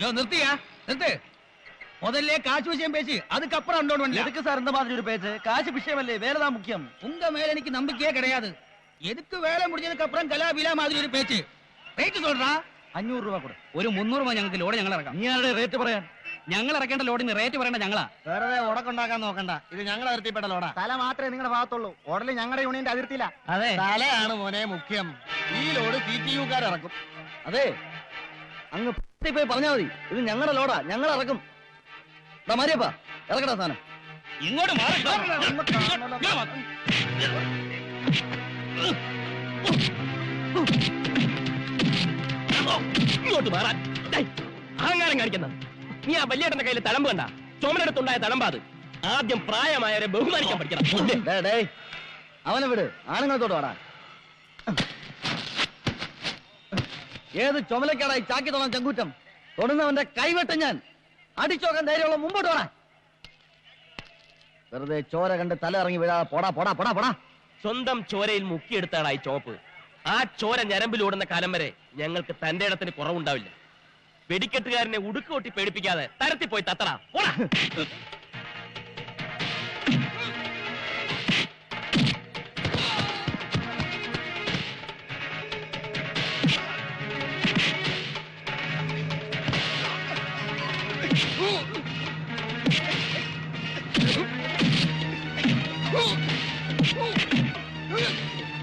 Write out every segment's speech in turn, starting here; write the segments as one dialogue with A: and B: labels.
A: யோ நிறுத்தியா நிறுத்து முதல்ல காசு விஷயம் பேசி அதுக்கப்புறம் அண்டோன் பண்ணல
B: எதுக்கு சார் இந்த மாதிரி ஒரு பேச்சு காசு விஷயம் வேலை தான் முக்கியம்
A: உங்க மேல எனக்கு நம்பிக்கையே கிடையாது எதுக்கு வேலை முடிஞ்சதுக்கு அப்புறம் கலாபிலா மாதிரி ஒரு பேச்சு റേറ്റ് சொல்றான்
B: അഞ്ഞൂറ് രൂപ കൂടെ
A: ഒരു മുന്നൂറ് രൂപ ഞങ്ങൾക്ക് ലോഡ് ഞങ്ങൾ ഇറക്കാം
B: നീ ആരുടെ റേറ്റ് പറയാൻ
A: ഞങ്ങൾ ഇറക്കേണ്ട ലോഡിന് റേറ്റ് പറയേണ്ട ഞങ്ങളാ
B: വെറുതെ ഉടക്കുണ്ടാക്കാൻ നോക്കണ്ട ഇത് ഞങ്ങളുടെ അതിർത്തിപ്പെട്ട ലോടാ
C: തല മാത്രമേ നിങ്ങളുടെ ഭാഗത്തുള്ളൂ ഓടല് ഞങ്ങളുടെ യൂണിയന്റെ അതിർത്തിയില്ല
B: അതെ
C: തലയാണ് മോനെ മുഖ്യം ഈ ലോഡ് സി ടി യുക്കാർ ഇറക്കും
B: അതെ അങ്ങ് പോയി പറഞ്ഞാ മതി. ഇത് ഞങ്ങളുടെ ലോഡാ. ഞങ്ങൾ ഇറക്കും. മരിയപ്പാ ഇറക്കടാ സാധനം.
A: ഇങ്ങോട്ട് മാറി.
D: ഇങ്ങോട്ട് മാറാൻ. അഹങ്കാരം കാണിക്കുന്നത്. നീ ആ വല്യേട്ടന്റെ കയ്യിൽ തഴമ്പ് കണ്ട? ചുമലെടുത്തുണ്ടായ തഴമ്പാത് ആദ്യം പ്രായമായവരെ ബഹുമാനിക്കാൻ പഠിക്കണം.
B: അവനെ വിട്. ആണുങ്ങളത്തോട് വാടാ. ഏത് ചുമലക്കാടായി ചാക്കി തൊടാൻ ചങ്കൂറ്റം? തൊടുന്നവന്റെ കൈവെട്ട് ഞാൻ. അടിച്ചോക്കാൻ ധൈര്യമുള്ള മുമ്പോട്ട് പോടാ. വെറുതെ ചോര കണ്ട് തല ഇറങ്ങി വീഴാ പോടാ പോടാ പോടാ പോടാ.
D: സ്വന്തം ചോരയിൽ മുക്കിയെടുത്താണ് ഈ ചോപ്പ്. ആ ചോര ഞരമ്പിലൂടുന്ന കാലം വരെ ഞങ്ങൾക്ക് തന്റെ ഇടത്തിന് കുറവുണ്ടാവില്ല. വെടിക്കെട്ടുകാരനെ ഉടുക്കോട്ടി പേടിപ്പിക്കാതെ തരത്തി പോയി തത്തറ പോടാ.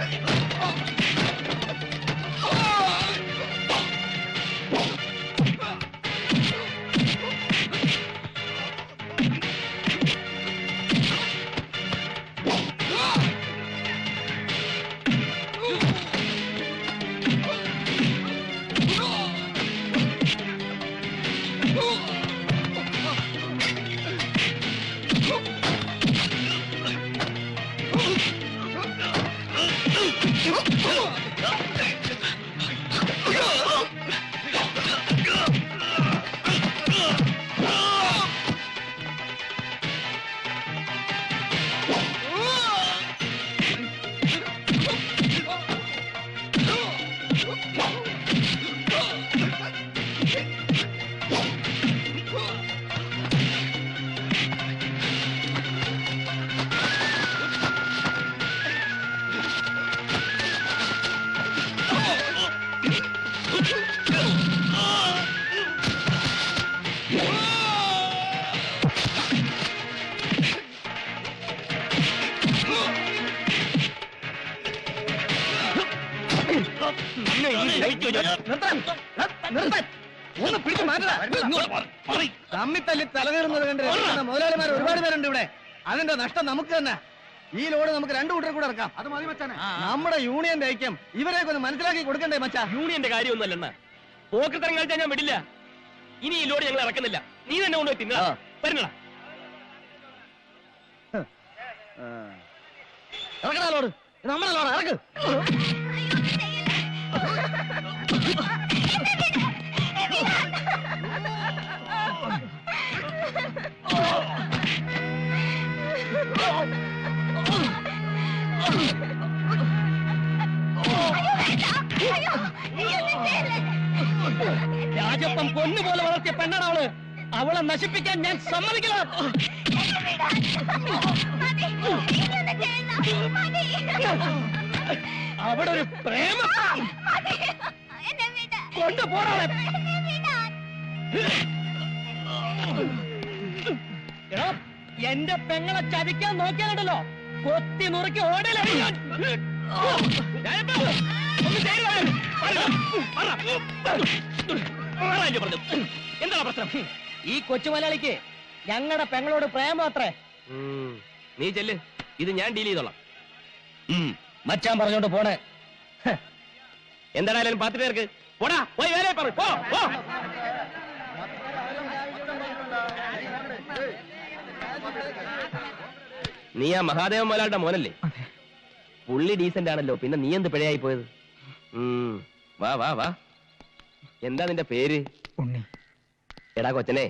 B: あっ! ഒന്ന് പിടിച്ചു മാറ്റ തമ്മിത്തല്ലി തലകീറുന്നത് കണ്ട് മുതലാളിമാർ ഒരുപാട് പേരുണ്ട് ഇവിടെ അതിന്റെ നഷ്ടം നമുക്ക് തന്നെ ഈ ലോഡ് നമുക്ക് രണ്ടു കൂട്ടർ കൂടെ ഇറക്കാം
C: അത് മതി മച്ചാനെ
B: നമ്മുടെ യൂണിയന്റെ ഐക്യം ഇവരെയൊക്കെ ഒന്ന് മനസ്സിലാക്കി കൊടുക്കണ്ടേ മച്ചാ
D: യൂണിയന്റെ കാര്യമൊന്നുമല്ല പോക്കത്തരം കളിച്ചാൽ ഞാൻ വിടില്ല ഇനി ഈ ലോഡ് ഞങ്ങൾ ഇറക്കുന്നില്ല നീ തന്നെ കൊണ്ടുപോയി തിന്നടാ
B: ആ.
D: വരുന്നടാ
B: ഇറക്കണ ലോഡ് നമ്മുടെ ലോഡ് ഇറക്ക്
D: രാജപ്പം പൊന്നുപോലെ വളർത്തിയ പെണ്ണാണ് അവൾ അവളെ നശിപ്പിക്കാൻ ഞാൻ സമ്മതിക്കില്ല. അവിടെ ഒരു പ്രേമ കൊണ്ടുപോടാളെ എടാ, എന്റെ പെങ്ങളെ ചതിക്കാൻ നോക്കിയാലുണ്ടല്ലോ. കൊത്തി നുറുക്കി ഓടലറിയാൻ എന്താണ് പ്രശ്നം?
B: ഈ കൊച്ചു മലയാളിക്ക് ഞങ്ങളുടെ പെങ്ങളോട് പ്രേമം അത്രേ.
D: നീ ചെല്ല്. ഇത് ഞാൻ ഡീൽ ചെയ്തോളാം.
B: മച്ചാൻ പറഞ്ഞോണ്ട് പോണേ.
D: എന്താണായാലും പാത്തു പേർക്ക് പോടാ പോയി വേലയെ പറ പോ പോ. നീ ആ മഹാദേവൻ മോലാളുടെ മോനല്ലേ? പുള്ളി ഡീസന്റ് ആണല്ലോ പിന്നെ നീ എന്ത് പിഴയായി പോയത്? വാ വാ വാ. എന്താ നിന്റെ പേര്?
C: ഉണ്ണി.
D: എടാ കൊച്ചനെ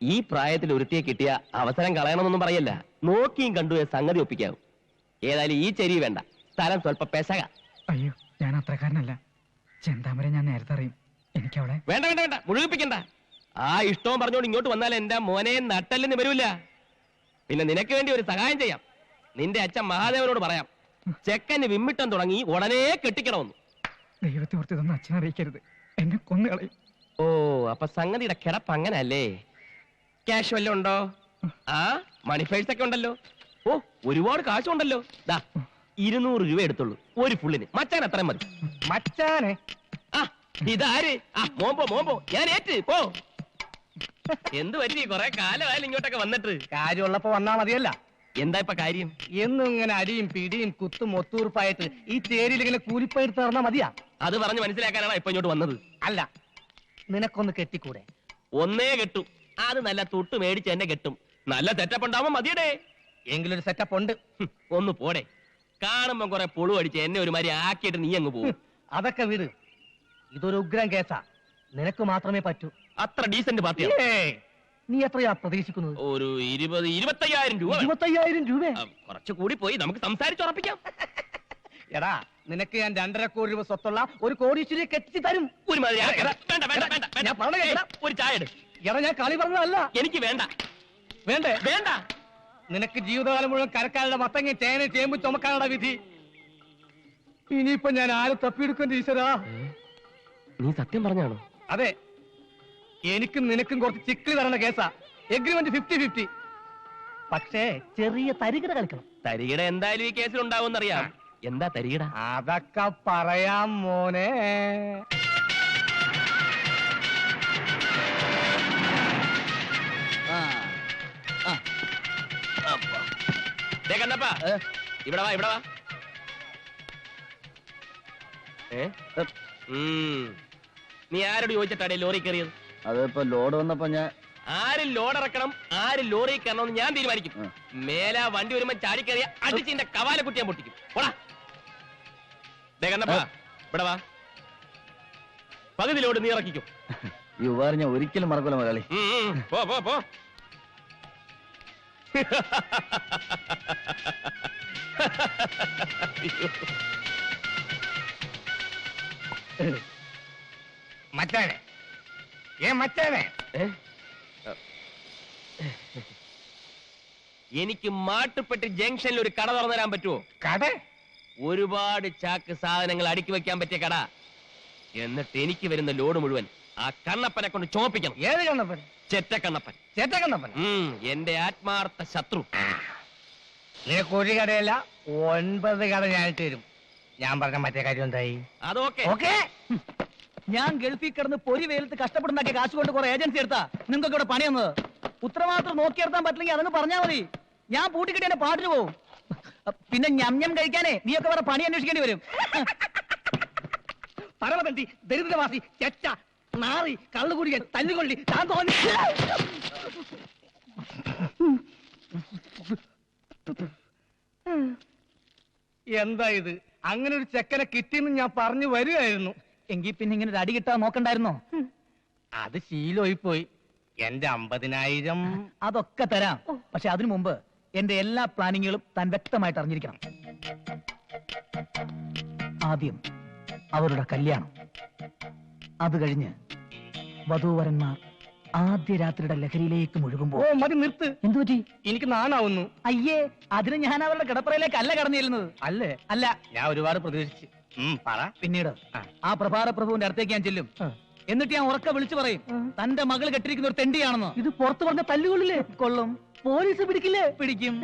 D: ഈ പ്രായത്തിൽ ഒരുത്തിയെ കിട്ടിയ അവസരം കളയണമെന്നൊന്നും പറയല്ല. നോക്കിയും കണ്ടു സംഗതി ഒപ്പിക്കാവും. ഏതായാലും ഈ ചെരി വേണ്ട. സ്ഥലം സ്വല്പ പെശക.
C: അയ്യോ ഞാൻ അത്രക്കാരനല്ല. ചെന്താമരെ ഞാൻ നേരത്തെ അറിയും. എനിക്ക് അവളെ
D: വേണ്ട വേണ്ട വേണ്ട. മുഴുകിപ്പിക്കണ്ട. ആ ഇഷ്ടവും പറഞ്ഞോണ്ട് ഇങ്ങോട്ട് വന്നാൽ എന്റെ മോനെ നട്ടല്ലെന്ന് വരൂല. പിന്നെ നിനക്ക് വേണ്ടി ഒരു സഹായം ചെയ്യാം. നിന്റെ അച്ഛൻ മഹാദേവനോട് പറയാം. ചെക്കന് വിമ്മിട്ടം തുടങ്ങി ഉടനെ കെട്ടിക്കണമെന്ന്
E: ദൈവത്തെ ഓർത്ത് ഇതൊന്നും അച്ഛനെ അറിയിക്കരുത്. എന്നെ കൊന്നുകളയും
D: ഓ അപ്പൊ സംഗതിയുടെ കിടപ്പ് അങ്ങനല്ലേ? ക്യാഷ് വല്ലതും ഉണ്ടോ? ആ മണി ഒക്കെ ഉണ്ടല്ലോ. ഓ ഒരുപാട് കാശുണ്ടല്ലോ. ദാ ഇരുന്നൂറ് രൂപ എടുത്തുള്ളൂ. ഒരു ഫുള്ളിന് മച്ചാൻ അത്രയും മതി.
F: മച്ചാനെ.
D: ആ ഇതാര്? ആ മോമ്പോ മോമ്പോ ഞാൻ ഏറ്റ്. പോ. എന്ത് പറ്റി? കൊറേ കാലമായാലും ഇങ്ങോട്ടൊക്കെ വന്നിട്ട്.
F: കാര്യമുള്ളപ്പോ വന്നാ മതിയല്ല.
D: എന്താ ഇപ്പൊ കാര്യം?
F: എന്നും ഇങ്ങനെ അടിയും പിടിയും കുത്തും ഒത്തൂർപ്പായിട്ട് ഈ ചേരിയിൽ ഇങ്ങനെ കൂലിപ്പയെടുത്ത് നടന്നാ മതിയാ?
D: അത് പറഞ്ഞ് മനസ്സിലാക്കാനാണ് ഇപ്പൊ ഇങ്ങോട്ട് വന്നത്.
F: അല്ല നിനക്കൊന്ന് കെട്ടിക്കൂടെ?
D: ഒന്നേ കെട്ടും. അത് നല്ല തൊട്ട് മേടിച്ച് എന്നെ കെട്ടും. നല്ല സെറ്റപ്പ് ഉണ്ടാവുമ്പോ മതിയടേ.
F: എങ്കിലൊരു സെറ്റപ്പ് ഉണ്ട്.
D: ഹും, ഒന്ന് പോടെ. കാണുമ്പോ കൊറേ പൊളുവടിച്ച് അടിച്ച് എന്നെ ഒരുമാതിരി ആക്കിയിട്ട് നീ അങ്ങ് പോകും
F: അതൊക്കെ വിട്. ഇതൊരു ഉഗ്രം കേസാ. നിനക്ക് മാത്രമേ പറ്റൂ.
D: അത്ര ഡീസന്റ് പാർട്ടി
F: ഏയ്, നീ എത്രയാ പ്രതീക്ഷിക്കുന്നത്?
D: ഒരു ഇരുപത് ഇരുപത്തയ്യായിരം രൂപ വേണം.
F: ഇരുപത്തയ്യായിരം രൂപ?
D: ആ, കുറച്ച് കൂടി പോയി നമുക്ക് സംസാരിച്ചുറപ്പിക്കാം
F: എടാ നിനക്ക് ഞാൻ രണ്ടര കോടി രൂപ സ്വത്തുള്ള ഒരു കോടീശ്വരിയെ കെട്ടിച്ച് തരും.
D: ഒരു
F: എടാ,
D: വേണ്ട വേണ്ട വേണ്ട വേണ്ട.
F: ഞാൻ കേൾക്കടാ.
D: ഒരു ചായ എടു.
F: എടാ ഞാൻ കളി പറഞ്ഞതല്ല.
D: എനിക്ക് വേണ്ട.
F: വേണ്ടേ?
D: വേണ്ട.
F: നിനക്ക് ജീവിതകാലം മുഴുവൻ കരക്കാരുടെ മത്തങ്ങ ചേന ചേമ്പ് ചുമക്കാനുള്ള വിധി. ഇനിയിപ്പൊ ഞാൻ ആരെ തപ്പിയെടുക്കേണ്ട ഈശ്വരാ?
D: നീ സത്യം പറഞ്ഞാണോ?
F: അതെ. എനിക്കും നിനക്കും കുറച്ച് ചിക്കിളി തരണ കേസാ. എഗ്രിമെന്റ് ഫിഫ്റ്റി ഫിഫ്റ്റി പക്ഷേ ചെറിയ തരികിട കളിക്കണം.
D: തരികിട എന്തായാലും ഈ കേസിൽ ഉണ്ടാവുമെന്നറിയാം. എന്താ തരികിട?
F: അതൊക്കെ പറയാം മോനെ.
D: ദേ കണ്ണപ്പാ ഇവിടെ വാ ഇവിടെ വാ. നീ ആരോട് ചോദിച്ചിട്ടാടേ ലോറി കയറിയത്?
C: അതിപ്പോ ലോഡ് വന്നപ്പോ ഞാൻ
D: ആര് ലോഡ് ഇറക്കണം ആര് ലോറി കയറണമെന്ന് ഞാൻ തീരുമാനിക്കും. മേല വണ്ടി വരുമ്പോ ചാടി കയറിയ അടിച്ചിന്റെ കവാല കുട്ടി ഞാൻ പൊട്ടിക്കും. പോടാ. ദേ കണ്ണപ്പാ ഇവിടെ വാ. പകുതി ലോഡ് നീ ഇറക്കിക്കും.
C: ഈ ഉപകാരം ഞാൻ ഒരിക്കലും മറക്കൂല മലയാളി.
D: പോ പോ പോ.
F: മച്ചാനെ ഏ മച്ചാനെ?
D: എനിക്ക് മാട്ടുപ്പെട്ടി ജംഗ്ഷനിൽ ഒരു കട തുറന്നു തരാൻ പറ്റുമോ?
F: കട?
D: ഒരുപാട് ചാക്ക് സാധനങ്ങൾ അടുക്കി വെക്കാൻ പറ്റിയ കട. എന്നിട്ട് എനിക്ക് വരുന്ന ലോഡ് മുഴുവൻ ആ കണ്ണപ്പനെ കൊണ്ട് ചോപ്പിക്കണം
F: ഏത് കണ്ണപ്പൻ?
D: ചെറ്റ കണ്ണപ്പൻ.
F: ചേട്ട കണ്ണപ്പൻ?
D: ഉം, എന്റെ ആത്മാർത്ഥ ശത്രു.
F: നിനക്ക് ഒരു കടയല്ല ഒൻപത് കട ഞാൻ ഇട്ട് തരും. ഞാൻ പറഞ്ഞ മറ്റേ കാര്യം എന്തായി?
D: അതൊക്കെ
F: ഓക്കേ.
G: ഞാൻ ഗൾഫിൽ കിടന്ന് പൊരി വെയിലത്ത് കഷ്ടപ്പെടുന്നൊക്കെ കാശ് കൊണ്ട് കുറെ ഏജൻസി എടുത്താ. നിങ്ങൾക്ക് ഇവിടെ പണി തന്നത് ഉത്തരവാദിത്വം നോക്കിയെടുത്താൻ പറ്റില്ലെങ്കിൽ അതൊന്ന് പറഞ്ഞാൽ മതി. ഞാൻ പൂട്ടിക്കിട്ടി എന്നെ പാട്ടിന് പോവും. പിന്നെ ഞം ഞം കഴിക്കാനേ നീയൊക്കെ വേറെ പണി അന്വേഷിക്കേണ്ടി വരും.
F: പരമതണ്ടി ദരിദ്രവാസി ചെച്ച നാറി കുടിക്കാൻ തല്ലുകൊള്ളി. താൻ തോന്നി. എന്താ ഇത്? അങ്ങനെ ഒരു ചെക്കനെ കിട്ടിയെന്ന് ഞാൻ പറഞ്ഞു വരികയായിരുന്നു
G: എങ്കിൽ പിന്നെ ഇങ്ങനെ ഒരു അടി കിട്ടാൻ നോക്കണ്ടായിരുന്നോ?
F: അത് ശീലമായി പോയി. എന്റെ അമ്പതിനായിരം.
G: അതൊക്കെ തരാം. പക്ഷെ അതിനു മുമ്പ് എന്റെ എല്ലാ പ്ലാനിങ്ങുകളും താൻ വ്യക്തമായിട്ട് അറിഞ്ഞിരിക്കണം. ആദ്യം അവരുടെ കല്യാണം. അത് കഴിഞ്ഞ് വധൂവരന്മാർ ആദ്യ രാത്രിയുടെ ലഹരിയിലേക്ക്
F: ഓ
G: മുഴുകുമ്പോ
F: മതി നിർത്ത്.
G: എന്തു പറ്റി?
F: എനിക്ക് നാണാവുന്നു.
G: അയ്യേ അതിന് ഞാൻ അവരുടെ കിടപ്പറയിലേക്ക് അല്ല കടന്നു ചെല്ലുന്നത്
F: അല്ലേ?
G: അല്ല.
F: ഞാൻ ഒരുപാട് പ്രതീക്ഷിച്ചു. ഉം, പറ.
G: പിന്നീട്
F: ആ.
G: ആ പ്രഭാര പ്രഭുവിന്റെ അടുത്തേക്ക് ഞാൻ ചെല്ലും. എന്നിട്ട് ഞാൻ ഉറക്കെ വിളിച്ചു പറയും തന്റെ മകൾ കെട്ടിരിക്കുന്ന ഒരു തെണ്ടിയാണെന്ന്.
F: ഇത് പുറത്തു പറഞ്ഞ തല്ലുകൊള്ളില്ലേ
G: കൊള്ളും.
F: പോലീസ് പിടിക്കില്ലേ?
G: പിടിക്കും.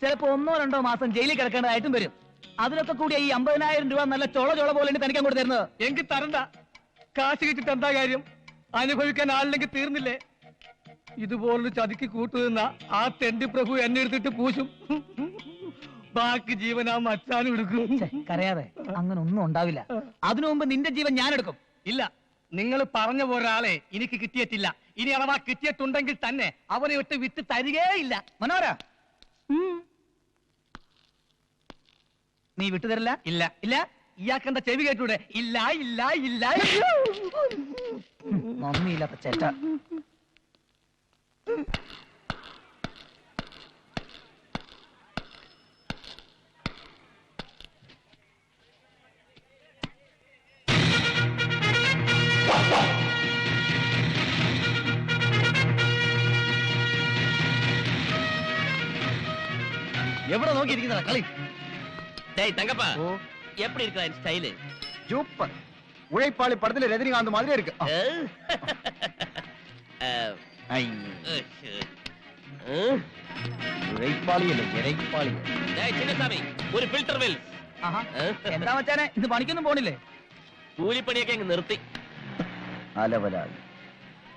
G: ചിലപ്പോ ഒന്നോ രണ്ടോ മാസം ജയിലിൽ കിടക്കേണ്ടതായിട്ടും വരും. അതിലൊക്കെ കൂടി ഈ അമ്പതിനായിരം രൂപ നല്ല ചോള ചോള പോലെ തനിക്ക് അങ്ങോട്ട് തരുന്നത്
F: എനിക്ക് തരണ്ട. കാശ് കിട്ടിട്ട് എന്താ കാര്യം? അനുഭവിക്കാൻ ആളില്ലെങ്കിൽ തീർന്നില്ലേ? ഇതുപോലൊരു ചതിക്ക് കൂട്ടുനിന്ന ആ തെണ്ടി പ്രഭു എന്നെ എടുത്തിട്ട് പൂശും. ബാക്കി ജീവൻ ആ മച്ചാനും എടുക്കും.
G: കരയാതെ. അങ്ങനെ ഒന്നും ഉണ്ടാവില്ല. അതിനു മുമ്പ് നിന്റെ ജീവൻ ഞാൻ എടുക്കും
F: ഇല്ല. നിങ്ങൾ പറഞ്ഞ ഒരാളെ എനിക്ക് കിട്ടിയിട്ടില്ല. ഇനി അഥവാ കിട്ടിയിട്ടുണ്ടെങ്കിൽ തന്നെ അവനെ വിട്ട് വിട്ട് തരികേ ഇല്ല
G: മനോര നീ വിട്ടുതരില്ല?
F: ഇല്ല.
G: ഇല്ല?
F: ഇയാൾക്ക് എന്താ ചെവി കേട്ടൂടെ? ഇല്ല ഇല്ല ഇല്ല.
G: മമ്മിയില്ലാത്ത ചേട്ട.
C: എവിടെ നോക്കിയിരിക്കുന്നതാ? കളി.
D: ഡേയ് തങ്കപ്പ. எப்படி இருக்கா என் ஸ்டைலு
C: சூப்பர் உழைப்பாளி படத்துல ரஜினிகாந்த் மாதிரி இருக்கு ஆ. ஐ, உழைப்பாளி இல்ல இறைப்பாளி
D: டேய் சின்னசாமி ഒരു ഫിൽറ്റർ വെൽ
G: ആഹാ. എന്താ മച്ചാനെ ഇന്ന് പണിക്കൊന്നും പോണില്ലേ
D: കൂലിപ്പണിയൊക്കെ അങ്ങ് നിർത്തി
C: അലവലാളി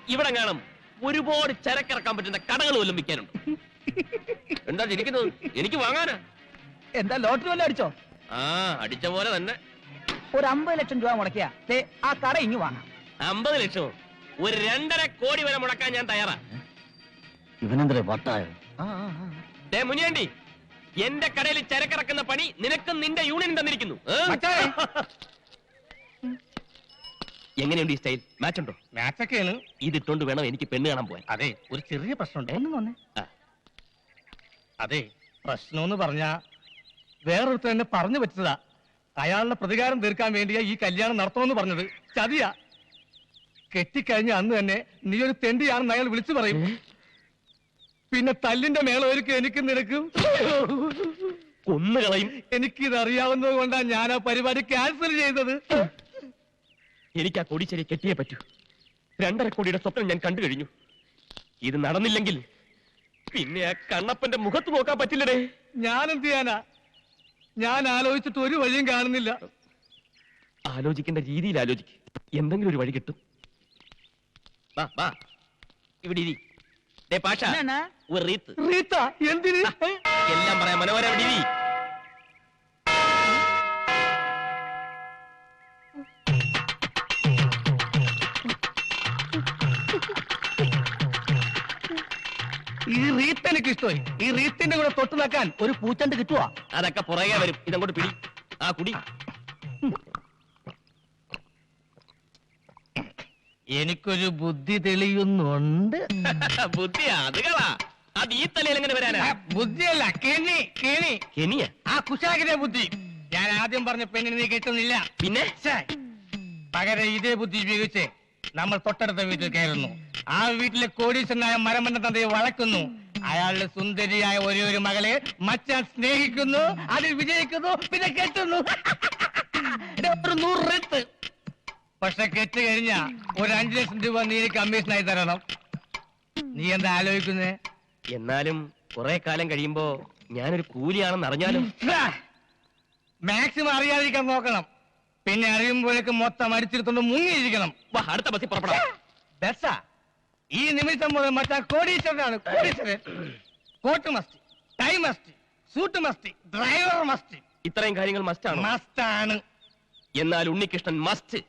D: ഇവിടെ കാണും ഒരുപാട് ചരക്കിറക്കാൻ പറ്റുന്ന കടകൾ വല്ലതും വിൽക്കാനുണ്ട് എന്താ ചിരിക്കുന്നത് എനിക്ക് വാങ്ങാനാ
G: എന്താ ലോട്ടറി വല്ലതും അടിച്ചോ
D: ആ അടിച്ച പോലെ തന്നെ.
G: ഒരു അമ്പത് ലക്ഷം രൂപ മുടക്കിയാ. ദേ ആ കട ഇങ്ങ് വാങ്ങാം.
D: അമ്പത് ലക്ഷമോ ഒരു രണ്ടര കോടി വരെ മുടക്കാൻ ഞാൻ തയ്യാറാ.
C: ഇവനെന്തേ പട്ടായോ
D: ദേ മുനിയാണ്ടി എന്റെ കടയിൽ ചരക്കിറക്കുന്ന പണി നിനക്കും നിന്റെ യൂണിയൻ തന്നിരിക്കുന്നു. ഏ?
F: മച്ചാനെ.
D: എങ്ങനെയുണ്ട് ഈ സ്റ്റൈൽ? മാച്ച് ഉണ്ടോ
F: മാച്ചൊക്കെയാണ്
D: ഇതിട്ടോണ്ട് വേണം എനിക്ക് പെണ്ണ് കാണാൻ പോവാൻ.
F: അതെ ഒരു ചെറിയ പ്രശ്നമുണ്ട്.
G: ഒന്ന് വന്നേ.
D: ആ.
F: അതെ പ്രശ്നമെന്ന് പറഞ്ഞാ വേറൊരുത്തർ എന്നെ പറഞ്ഞു പറ്റതാ അയാളുടെ പ്രതികാരം തീർക്കാൻ വേണ്ടിയാ ഈ കല്യാണം നടത്തണമെന്ന് പറഞ്ഞത്. ചതിയാ. കെട്ടിക്കഴിഞ്ഞ അന്ന് തന്നെ നീ ഒരു തെണ്ടിയാണെന്ന് അയാൾ വിളിച്ചു പറയും. പിന്നെ തല്ലിന്റെ മേളൊരുക്കും എനിക്കും നിനക്കും.
D: കൊന്നുകളയും.
F: എനിക്കിത് അറിയാവുന്നത് കൊണ്ടാ ഞാൻ ആ പരിപാടി ക്യാൻസൽ ചെയ്തത്.
D: എനിക്ക് ആ കൊടിച്ചെരി കെട്ടിയേ പറ്റൂ. രണ്ടര കോടിയുടെ സ്വപ്നം ഞാൻ കണ്ടു കഴിഞ്ഞു. ഇത് നടന്നില്ലെങ്കിൽ പിന്നെ ആ കണ്ണപ്പന്റെ മുഖത്ത് നോക്കാൻ പറ്റില്ലടേ.
F: ഞാനെന്ത് ചെയ്യാനാ? ഞാൻ ആലോചിച്ചിട്ട് ഒരു വഴിയും കാണുന്നില്ല.
D: ആലോചിക്കേണ്ട രീതിയിൽ ആലോചിക്ക്. എന്തെങ്കിലും ഒരു വഴി കിട്ടും. വാ വാ. ഇവിടെ ഇരി. ദേ പാഷ. ഒരു റീത്ത്.
F: റീത്ത എന്തിന്?
D: എല്ലാം പറയാം മനോഹര ഇവിടെ ഇരി.
F: ഈ റീത്ത് എനിക്ക് ഇഷ്ടമായി ഈ റീത്തിന്റെ കൂടെ തൊട്ട് നിൽക്കാൻ
G: ഒരു പൂച്ചണ്ട് കിട്ടുവാ?
D: അതൊക്കെ പുറകെ വരും. ഇതങ്ങോട്ട് പിടി. ആ കുടി.
F: എനിക്കൊരു ബുദ്ധി തെളിയുന്നുണ്ട്.
D: ബുദ്ധി അതുകളാ അത് ഈ തലയിൽ എങ്ങനെ വരാനാ?
F: ബുദ്ധിയല്ല. കെണി കെണി.
D: കെണിയ?
F: ആ കുശാകിന്റെ ബുദ്ധി. ഞാൻ ആദ്യം പറഞ്ഞ പെണ്ണിന് നീ കിട്ടുന്നില്ല.
D: പിന്നെ?
F: പകരം ഇതേ ബുദ്ധി ഉപയോഗിച്ച് നമ്മൾ തൊട്ടടുത്ത വീട്ടിൽ കയറുന്നു. ആ വീട്ടിലെ കോടീശ്വരനായ മരമന്ന തന്തയെ വളക്കുന്നു. അയാളുടെ സുന്ദരിയായ ഒരേ ഒരു മകളെ മച്ചാൻ സ്നേഹിക്കുന്നു അതിൽ വിജയിക്കുന്നു പിന്നെ കെട്ടുന്നു. ഇത് ഒരു നൂറ് റെത്ത് പക്ഷെ കെട്ട് കഴിഞ്ഞ ഒരു അഞ്ചു ലക്ഷം രൂപ നീ കമ്മീഷനായി തരണം. നീ എന്താ ആലോചിക്കുന്നേ?
D: എന്നാലും കുറെ കാലം കഴിയുമ്പോ ഞാനൊരു കൂലിയാണെന്ന് അറിഞ്ഞാലും
F: മാക്സിമം അറിയാതിരിക്കാൻ നോക്കണം. പിന്നെ അറിയുമ്പോഴേക്ക് മൊത്തം അടിച്ചെടുത്തോണ്ട് മുങ്ങിയിരിക്കണം.
D: അടുത്ത ബസ്സിൽ പുറപ്പെടാം.
F: ബെസ്സ? ഈ നിമിഷം മുതൽ മറ്റാ കോടീശ്വരനാണ്. കോടീശ്വരൻ. കോട്ട് മസ്തി ടൈ മസ്തി സൂട്ട് മസ്തി ഡ്രൈവർ മസ്തി
D: ഇത്രയും കാര്യങ്ങൾ മസ്റ്റാണ്
F: മസ്റ്റാണ്
D: എന്നാൽ ഉണ്ണികൃഷ്ണൻ മസ്റ്റ്